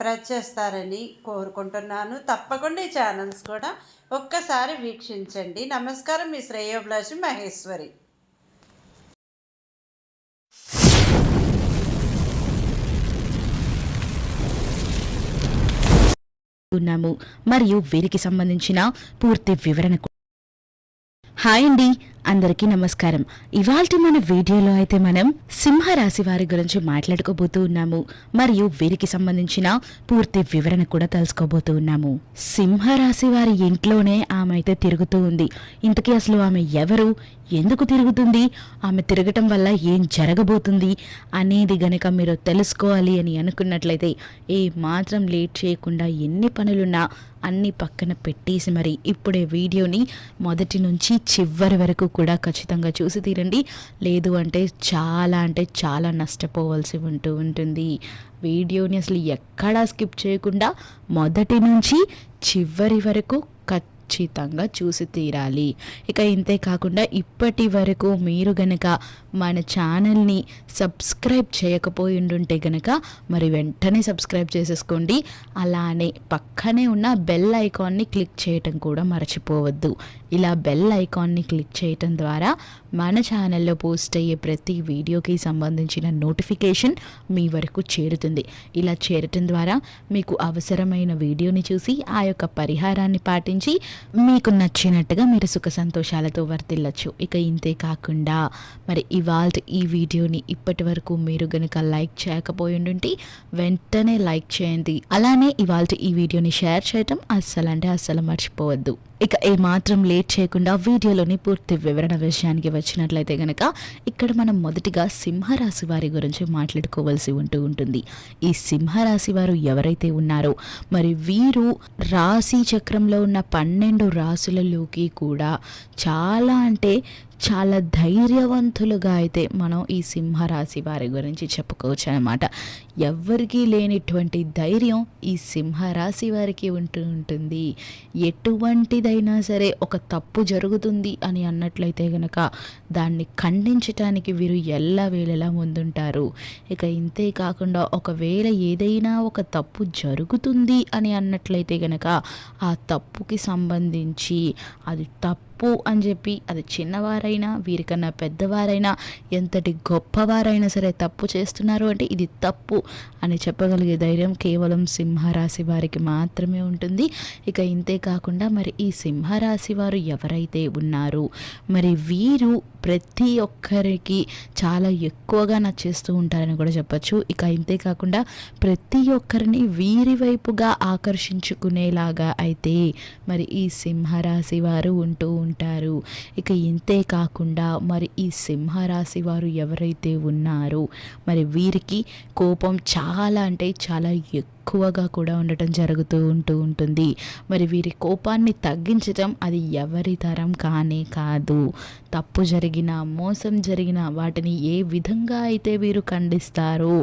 Press చేస్తారని కోరుకుంటున్నాను. తప్పకుండా ఈ ఛానల్స్ కూడా ఒక్కసారి వీక్షించండి. నమస్కారం మీ శ్రేయోభిలాషి మహేశ్వరి. ఉన్నాము. మరియు వీరికి సంబంధించిన పూర్తి వివరణ హాయ్ అండి. అందరికీ నమస్కారం. ఇవాల్టి మన వీడియోలో అయితే మనం సింహరాశి వారి గురించి మాట్లాడుకోబోతూ ఉన్నాము. మరియు వీరికి సంబంధించిన పూర్తి వివరణ కూడా తెలుసుకోబోతూ ఉన్నాము. సింహరాశి వారి ఇంట్లోనే ఆమె అయితే తిరుగుతూ ఉంది. ఇంతకీ అసలు ఆమె ఎవరు? ఎందుకు తిరుగుతుంది? ఆమె తిరగటం వల్ల ఏం జరగబోతుంది? అనేది గనక మీరు తెలుసుకోవాలి అని అనుకున్నట్లయితే ఏ మాత్రం లేట్ చేయకుండా ఎన్ని పనులున్నా అన్ని పక్కన పెట్టేసి మరి ఇప్పుడే వీడియోని మొదటి నుంచి చివరి వరకు కూడా ఖచ్చితంగా చూసి తీరండి. లేదు అంటే చాలా అంటే చాలా నష్టపోవాల్సి ఉంటూ ఉంటుంది. వీడియోని అసలు ఎక్కడా స్కిప్ చేయకుండా మొదటి నుంచి చివరి వరకు ఖచ్చితంగా చూసి తీరాలి. ఇక ఇంతే కాకుండా ఇప్పటి వరకు మీరు గనక మన ఛానల్ని సబ్స్క్రైబ్ చేయకపోయి ఉండుంటే గనక మరి వెంటనే సబ్స్క్రైబ్ చేసేసుకోండి. అలానే పక్కనే ఉన్న బెల్ ఐకాన్ని క్లిక్ చేయటం కూడా మర్చిపోవద్దు. ఇలా బెల్ ఐకాన్ని క్లిక్ చేయటం ద్వారా మన ఛానల్లో పోస్ట్ అయ్యే ప్రతి వీడియోకి సంబంధించిన నోటిఫికేషన్ మీ వరకు చేరుతుంది. ఇలా చేరటం ద్వారా మీకు అవసరమైన వీడియోని చూసి ఆ యొక్క పరిహారాన్ని పాటించి మీకు నచ్చినట్టుగా మీరు సుఖ సంతోషాలతో వర్తిల్లచ్చు. ఇక ఇంతే కాకుండా మరి ఇవాళ ఈ వీడియోని ఇప్పటి వరకు మీరు గనుక లైక్ చేయకపోయి ఉంటే వెంటనే లైక్ చేయండి. అలానే ఇవాళ ఈ వీడియోని షేర్ చేయటం అస్సలు అంటే అస్సలు మర్చిపోవద్దు. ఇక ఏమాత్రం లేట్ చేయకుండా వీడియోలోని పూర్తి వివరణ విషయానికి వచ్చినట్లయితే గనక ఇక్కడ మనం మొదటిగా సింహరాశి వారి గురించి మాట్లాడుకోవాల్సి ఉంటూ ఉంటుంది. ఈ సింహరాశి వారు ఎవరైతే ఉన్నారో మరి వీరు రాశి చక్రంలో ఉన్న పన్నెండు రాసులలోకి కూడా చాలా అంటే చాలా ధైర్యవంతులుగా అయితే మనం ఈ సింహరాశి వారి గురించి చెప్పుకోవచ్చు అనమాట ఎవ్వరికీ లేనిటువంటి ధైర్యం ఈ సింహరాశి వారికి ఉంటూ ఉంటుంది. ఎటువంటిదైనా సరే ఒక తప్పు జరుగుతుంది అని అన్నట్లయితే గనక దాన్ని ఖండించటానికి వీరు ఎల్లా వేళలా ముందుంటారు. ఇక ఇంతే కాకుండా ఒకవేళ ఏదైనా ఒక తప్పు జరుగుతుంది అని అన్నట్లయితే గనక ఆ తప్పుకి సంబంధించి అది తప్పు తప్పు అని చెప్పి అది చిన్నవారైనా వీరికన్నా పెద్దవారైనా ఎంతటి గొప్పవారైనా సరే తప్పు చేస్తున్నారు అంటే ఇది తప్పు అని చెప్పగలిగే ధైర్యం కేవలం సింహరాశి వారికి మాత్రమే ఉంటుంది. ఇక ఇంతే కాకుండా మరి ఈ సింహరాశి వారు ఎవరైతే ఉన్నారు మరి వీరు ప్రతి ఒక్కరికి చాలా ఎక్కువగా నచ్చేస్తూ ఉంటారని కూడా చెప్పచ్చు. ఇక ఇంతే కాకుండా ప్రతి ఒక్కరిని వీరి వైపుగా ఆకర్షించుకునేలాగా అయితే మరి ఈ సింహరాశి వారు ఉంటూ ఉంటారు. ఇక ఇంతే కాకుండా మరి ఈ సింహరాశి వారు ఎవరైతే ఉన్నారో మరి వీరికి కోపం చాలా అంటే చాలా ఎక్కువ ఎక్కువగా కూడా ఉండటం జరుగుతూ ఉంటూ ఉంటుంది. మరి వీరి కోపాన్ని తగ్గించటం అది ఎవరి తరం కానే కాదు. తప్పు జరిగిన మోసం జరిగిన వాటిని ఏ విధంగా అయితే వీరు ఖండిస్తారో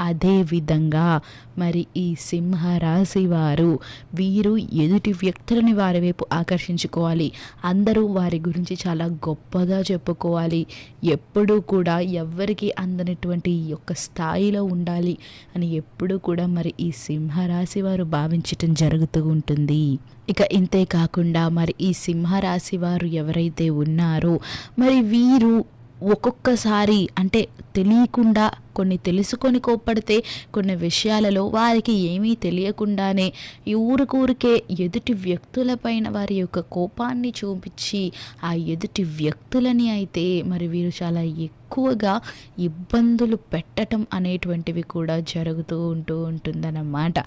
అదే విధంగా మరి ఈ సింహరాశి వారు వీరు ఎదుటి వ్యక్తులని వారి వైపు ఆకర్షించుకోవాలి. అందరూ వారి గురించి చాలా గొప్పగా చెప్పుకోవాలి. ఎప్పుడూ కూడా ఎవ్వరికి అందనటువంటి యొక్క స్థాయిలో ఉండాలి అని ఎప్పుడూ కూడా మరి ఈ సింహరాశి వారు భావించటం జరుగుతూ ఉంటుంది. ఇక ఇంతే కాకుండా మరి ఈ సింహరాశి వారు ఎవరైతే ఉన్నారో మరి వీరు ఒక్కొక్కసారి అంటే తెలియకుండా కొన్ని తెలుసుకొని కోప్పడితే కొన్ని విషయాలలో వారికి ఏమీ తెలియకుండానే ఊరికూరికే ఎదుటి వ్యక్తులపైన వారి యొక్క కోపాన్ని చూపించి ఆ ఎదుటి వ్యక్తులని అయితే మరి వీరు చాలా ఎక్కువగా ఇబ్బందులు పెట్టడం అనేటువంటివి కూడా జరుగుతూ ఉంటూ ఉంటుందన్నమాట.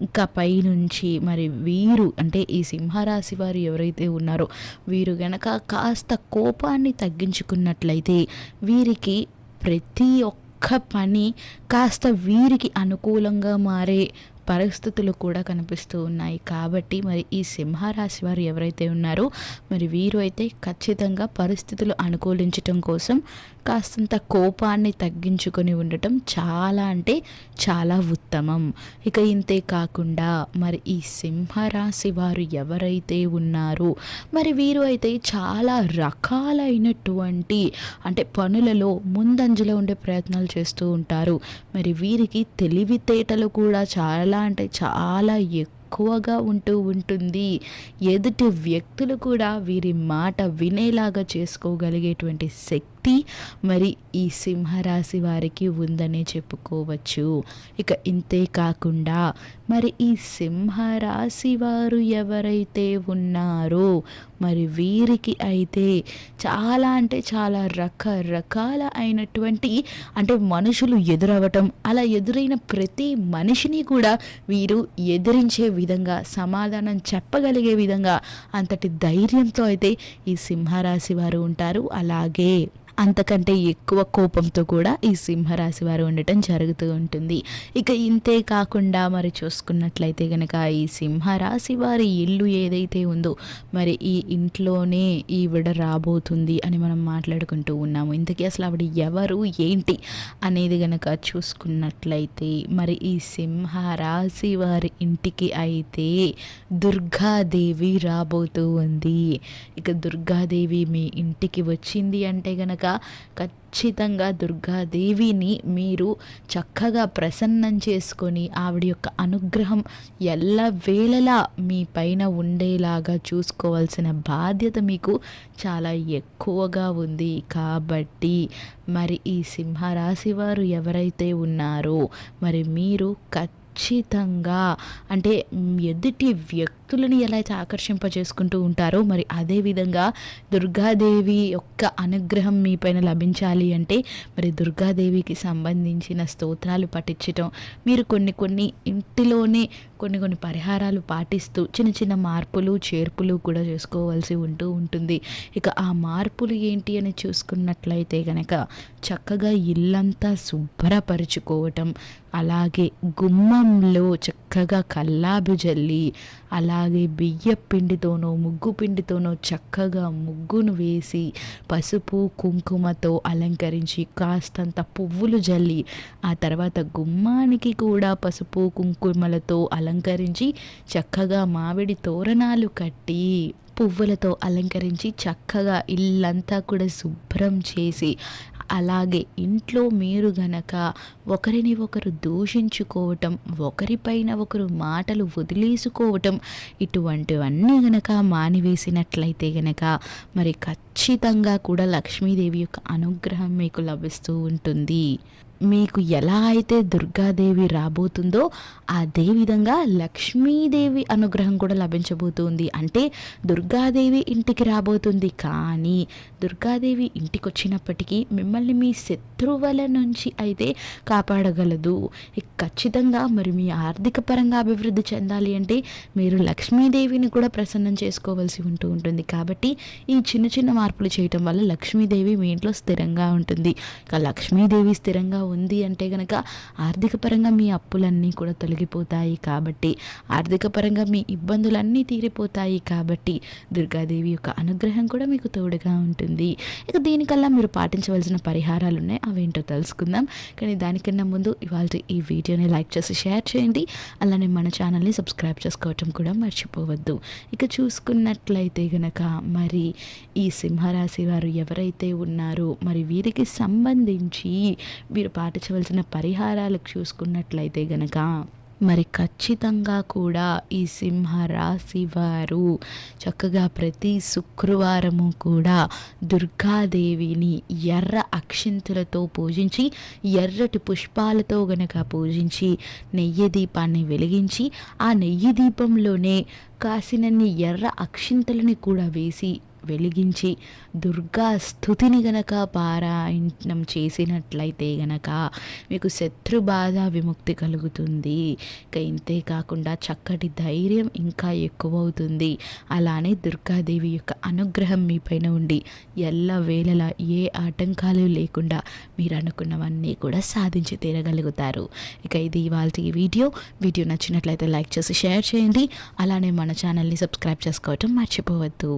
ఇంకా పైనుంచి మరి వీరు అంటే ఈ సింహరాశి వారు ఎవరైతే ఉన్నారో వీరు గనక కాస్త కోపాన్ని తగ్గించుకున్నట్లయితే వీరికి ప్రతి ఒక్క పని కాస్త వీరికి అనుకూలంగా మారే పరిస్థితులు కూడా కనిపిస్తూ ఉన్నాయి. కాబట్టి మరి ఈ సింహరాశి వారు ఎవరైతే ఉన్నారో మరి వీరు అయితే ఖచ్చితంగా పరిస్థితులు అనుకూలించటం కోసం కాస్తంత కోపాన్ని తగ్గించుకొని ఉండటం చాలా అంటే చాలా ఉత్తమం. ఇక ఇంతే కాకుండా మరి ఈ సింహరాశి వారు ఎవరైతే ఉన్నారో మరి వీరు అయితే చాలా రకాలైనటువంటి అంటే పనులలో ముందంజలో ఉండే ప్రయత్నాలు చేస్తూ ఉంటారు. మరి వీరికి తెలివితేటలు కూడా చాలా ఎలా అంటే చాలా ఎక్కువ ఎక్కువగా ఉంటూ ఉంటుంది. ఎదుటి వ్యక్తులు కూడా వీరి మాట వినేలాగా చేసుకోగలిగేటువంటి శక్తి మరి ఈ సింహరాశి వారికి ఉందనే చెప్పుకోవచ్చు. ఇక ఇంతే కాకుండా మరి ఈ సింహరాశి వారు ఎవరైతే ఉన్నారో మరి వీరికి అయితే చాలా అంటే చాలా రకరకాల అయినటువంటి అంటే మనుషులు ఎదురవ్వటం అలా ఎదురైన ప్రతి మనిషిని కూడా వీరు ఎదిరించే విధంగా సమాధానం చెప్పగలిగే విధంగా అంతటి ధైర్యంతో అయితే ఈ సింహరాశి వారు ఉంటారు. అలాగే అంతకంటే ఎక్కువ కోపంతో కూడా ఈ సింహరాశి వారు ఉండటం జరుగుతూ ఉంటుంది. ఇక ఇంతే కాకుండా మరి చూసుకున్నట్లయితే కనుక ఈ సింహరాశి వారి ఇల్లు ఏదైతే ఉందో మరి ఈ ఇంట్లోనే ఈవిడ రాబోతుంది అని మనం మాట్లాడుకుంటూ ఉన్నాము. ఇంతకీ అసలు ఆవిడ ఎవరు ఏంటి అనేది గనక చూసుకున్నట్లయితే మరి ఈ సింహరాశి వారి ఇంటికి అయితే దుర్గాదేవి రాబోతూ ఉంది. ఇక దుర్గాదేవి మీ ఇంటికి వచ్చింది అంటే గనక ఖచ్చితంగా దుర్గాదేవిని మీరు చక్కగా ప్రసన్నం చేసుకొని ఆవిడ యొక్క అనుగ్రహం ఎల్ల వేళలా మీ పైన ఉండేలాగా చూసుకోవాల్సిన బాధ్యత మీకు చాలా ఎక్కువగా ఉంది. కాబట్టి మరి ఈ సింహరాశి వారు ఎవరైతే ఉన్నారో మరి మీరు ఖచ్చితంగా ఖచ్చితంగా. అంటే ఎదుటి వ్యక్తులని ఎలా అయితే ఆకర్షింపజేసుకుంటూ ఉంటారో మరి అదేవిధంగా దుర్గాదేవి యొక్క అనుగ్రహం మీ పైన లభించాలి అంటే మరి దుర్గాదేవికి సంబంధించిన స్తోత్రాలు పఠించటం మీరు కొన్ని కొన్ని ఇంటిలోనే కొన్ని కొన్ని పరిహారాలు పాటిస్తూ చిన్న చిన్న మార్పులు చేర్పులు కూడా చేసుకోవాల్సి ఉంటూ ఉంటుంది. ఇక ఆ మార్పులు ఏంటి అని చూసుకున్నట్లయితే కనుక చక్కగా ఇల్లంతా శుభ్రపరుచుకోవటం అలాగే గుమ్మ అన్నంలో చక్కగా కల్లాబి జల్లి అలాగే బియ్య పిండితోనో ముగ్గు పిండితోనో చక్కగా ముగ్గును వేసి పసుపు కుంకుమతో అలంకరించి కాస్తంత పువ్వులు జల్లి ఆ తర్వాత గుమ్మానికి కూడా పసుపు కుంకుమలతో అలంకరించి చక్కగా మామిడి తోరణాలు కట్టి పువ్వులతో అలంకరించి చక్కగా ఇల్లంతా కూడా శుభ్రం చేసి అలాగే ఇంట్లో మీరు గనక ఒకరిని ఒకరు దూషించుకోవటం ఒకరిపైన ఒకరు మాటలు వదిలేసుకోవటం ఇటువంటివన్నీ గనక మానివేసినట్లయితే గనక మరి ఖచ్చితంగా కూడా లక్ష్మీదేవి యొక్క అనుగ్రహం మీకు లభిస్తూ ఉంటుంది. మీకు ఎలా అయితే దుర్గాదేవి రాబోతుందో అదే విధంగా లక్ష్మీదేవి అనుగ్రహం కూడా లభించబోతుంది. అంటే దుర్గాదేవి ఇంటికి రాబోతుంది. కానీ దుర్గాదేవి ఇంటికి వచ్చినప్పటికీ మిమ్మల్ని మీ శత్రువుల నుంచి అయితే కాపాడగలదు. ఖచ్చితంగా మరి మీ ఆర్థిక పరంగా అభివృద్ధి చెందాలి అంటే మీరు లక్ష్మీదేవిని కూడా ప్రసన్నం చేసుకోవాల్సి ఉంటూ ఉంటుంది. కాబట్టి ఈ చిన్న చిన్న మార్పులు చేయటం వల్ల లక్ష్మీదేవి మీ ఇంట్లో స్థిరంగా ఉంటుంది. ఇక లక్ష్మీదేవి స్థిరంగా ఉంది అంటే కనుక ఆర్థిక పరంగా మీ అప్పులన్నీ కూడా తొలగిపోతాయి కాబట్టి ఆర్థిక పరంగా మీ ఇబ్బందులన్నీ తీరిపోతాయి కాబట్టి దుర్గాదేవి యొక్క అనుగ్రహం కూడా మీకు తోడుగా ఉంటుంది. ఇక దీనికల్లా మీరు పాటించవలసిన పరిహారాలు ఉన్నాయి. అవేంటో తెలుసుకుందాం. కానీ దానికన్నా ముందు ఇవాళ ఈ వీడియోని లైక్ చేసి షేర్ చేయండి. అలానే మన ఛానల్ని సబ్స్క్రైబ్ చేసుకోవటం కూడా మర్చిపోవద్దు. ఇక చూసుకున్నట్లయితే గనక మరి ఈ సింహరాశి వారు ఎవరైతే ఉన్నారో మరి వీరికి సంబంధించి వీరు పాటించవలసిన పరిహారాలు చూసుకున్నట్లయితే గనక మరి ఖచ్చితంగా కూడా ఈ సింహ రాశి వారు చక్కగా ప్రతి శుక్రవారము కూడా దుర్గాదేవిని ఎర్ర అక్షింతలతో పూజించి ఎర్రటి పుష్పాలతో గనక పూజించి నెయ్యి దీపాన్ని వెలిగించి ఆ నెయ్యి దీపంలోనే కాసినన్ని ఎర్ర అక్షింతలని కూడా వేసి వెలిగించి దుర్గా స్థుతిని గనక పారాయణం చేసినట్లయితే గనక మీకు శత్రు బాధ విముక్తి కలుగుతుంది. ఇక ఇంతే కాకుండా చక్కటి ధైర్యం ఇంకా ఎక్కువ అవుతుంది అలానే దుర్గాదేవి యొక్క అనుగ్రహం మీ పైన ఉండి ఎల్ల వేళలా ఏ ఆటంకాలు లేకుండా మీరు అనుకున్నవన్నీ కూడా సాధించి తీరగలుగుతారు. ఇక ఇది ఇవాళ వీడియో. వీడియో నచ్చినట్లయితే లైక్ చేసి షేర్ చేయండి. అలానే మన ఛానల్ని సబ్స్క్రైబ్ చేసుకోవటం మర్చిపోవద్దు.